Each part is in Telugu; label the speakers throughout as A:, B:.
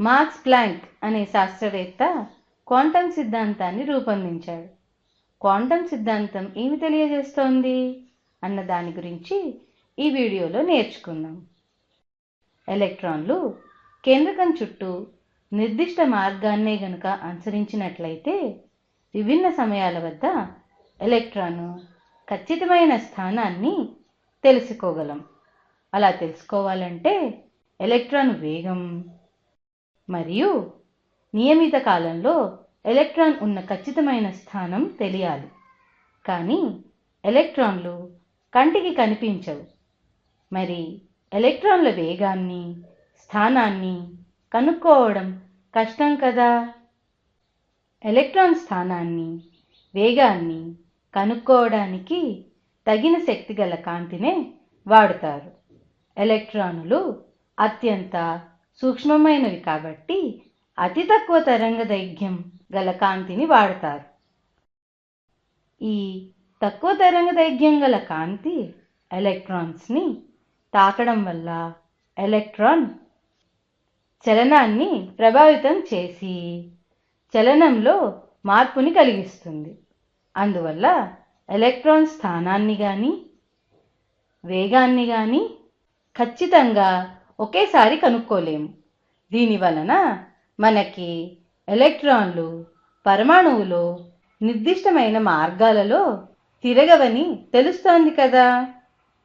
A: మార్క్స్ ప్లాంక్ అనే శాస్త్రవేత్త క్వాంటం సిద్ధాంతాన్ని రూపొందించాడు. క్వాంటం సిద్ధాంతం ఏమి తెలియజేస్తోంది? అన్న దాని గురించి ఈ వీడియోలో నేర్చుకుందాం. ఎలక్ట్రాన్లు కేంద్రకం చుట్టూ నిర్దిష్ట మార్గాన్నే గనుక అనుసరించినట్లయితే విభిన్న సమయాల వద్ద ఎలక్ట్రాను ఖచ్చితమైన స్థానాన్ని తెలుసుకోగలం. అలా తెలుసుకోవాలంటే ఎలక్ట్రాన్ వేగం మరియు నియమిత కాలంలో ఎలక్ట్రాన్ ఉన్న ఖచ్చితమైన స్థానం తెలియాలి. కానీ ఎలక్ట్రాన్లు కంటికి కనిపించవు. మరి ఎలక్ట్రాన్ల వేగాన్ని స్థానాన్ని కనుక్కోవడం కష్టం కదా? ఎలక్ట్రాన్ స్థానాన్ని వేగాన్ని కనుక్కోవడానికి తగిన శక్తి గల కాంతినే వాడుతారు. ఎలక్ట్రానులు అత్యంత సూక్ష్మమైనవి కాబట్టి అతి తక్కువ తరంగదైర్ఘ్యం గల కాంతిని వాడతారు. ఈ తక్కువ తరంగ దైర్ఘ్యం గల కాంతి ఎలక్ట్రాన్స్ని తాకడం వల్ల ఎలక్ట్రాన్ చలనాన్ని ప్రభావితం చేసి చలనంలో మార్పుని కలిగిస్తుంది. అందువల్ల ఎలక్ట్రాన్ స్థానాన్ని కానీ వేగాన్ని కానీ ఖచ్చితంగా ఒకేసారి కనుక్కోలేము. దీని వలన మనకి ఎలక్ట్రాన్లు పరమాణువులో నిర్దిష్టమైన మార్గాలలో తిరగవని తెలుస్తోంది కదా?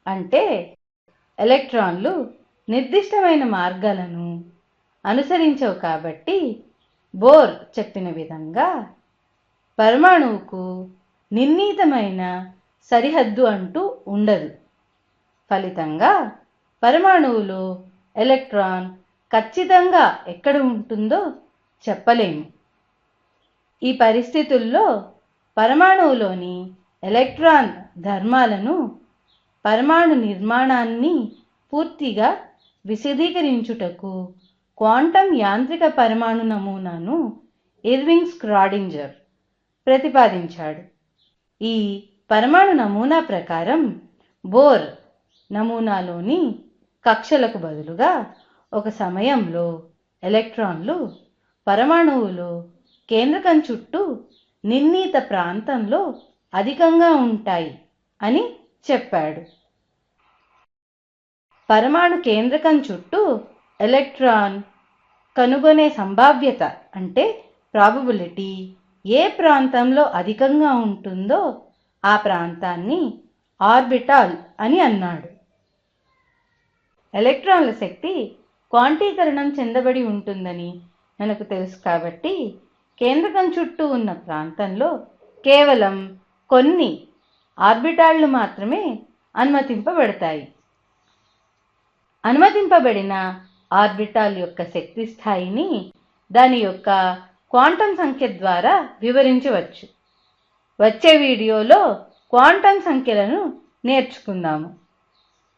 A: అంటే ఎలక్ట్రాన్లు నిర్దిష్టమైన మార్గాలను అనుసరించవు కాబట్టి బోర్ చెప్పిన విధంగా పరమాణువుకు నిర్ణీతమైన సరిహద్దు అంటూ ఉండదు. ఫలితంగా పరమాణువులో ఎలక్ట్రాన్ ఖచ్చితంగా ఎక్కడ ఉంటుందో చెప్పలేము. ఈ పరిస్థితుల్లో పరమాణువులోని ఎలక్ట్రాన్ ధర్మాలను పరమాణు నిర్మాణాన్ని పూర్తిగా విశదీకరించుటకు క్వాంటం యాంత్రిక పరమాణు నమూనాను ఇర్వింగ్ స్క్రాడింజర్ ప్రతిపాదించాడు. ఈ పరమాణు నమూనా ప్రకారం బోర్ నమూనాలోని కక్షలకు బదులుగా ఒక సమయంలో ఎలక్ట్రాన్లు పరమాణువులో కేంద్రకం చుట్టూ నిర్ణీత ప్రాంతంలో అధికంగా ఉంటాయి అని చెప్పాడు. పరమాణు కేంద్రకం చుట్టూ ఎలక్ట్రాన్ కనుగొనే సంభావ్యత అంటే ప్రాబబిలిటీ ఏ ప్రాంతంలో అధికంగా ఉంటుందో ఆ ప్రాంతాన్ని ఆర్బిటాల్ అని అన్నాడు. ఎలక్ట్రాన్ల శక్తి క్వాంటీకరణం చెందబడి ఉంటుందని మనకు తెలుసు కాబట్టి కేంద్రకం చుట్టూ ఉన్న ప్రాంతంలో కేవలం కొన్ని ఆర్బిటాళ్ళు మాత్రమే అనుమతింపబడతాయి. అనుమతింపబడిన ఆర్బిటాల్ యొక్క శక్తి స్థాయిని దాని యొక్క క్వాంటం సంఖ్య ద్వారా వివరించవచ్చు. వచ్చే వీడియోలో క్వాంటం సంఖ్యలను నేర్చుకుందాము.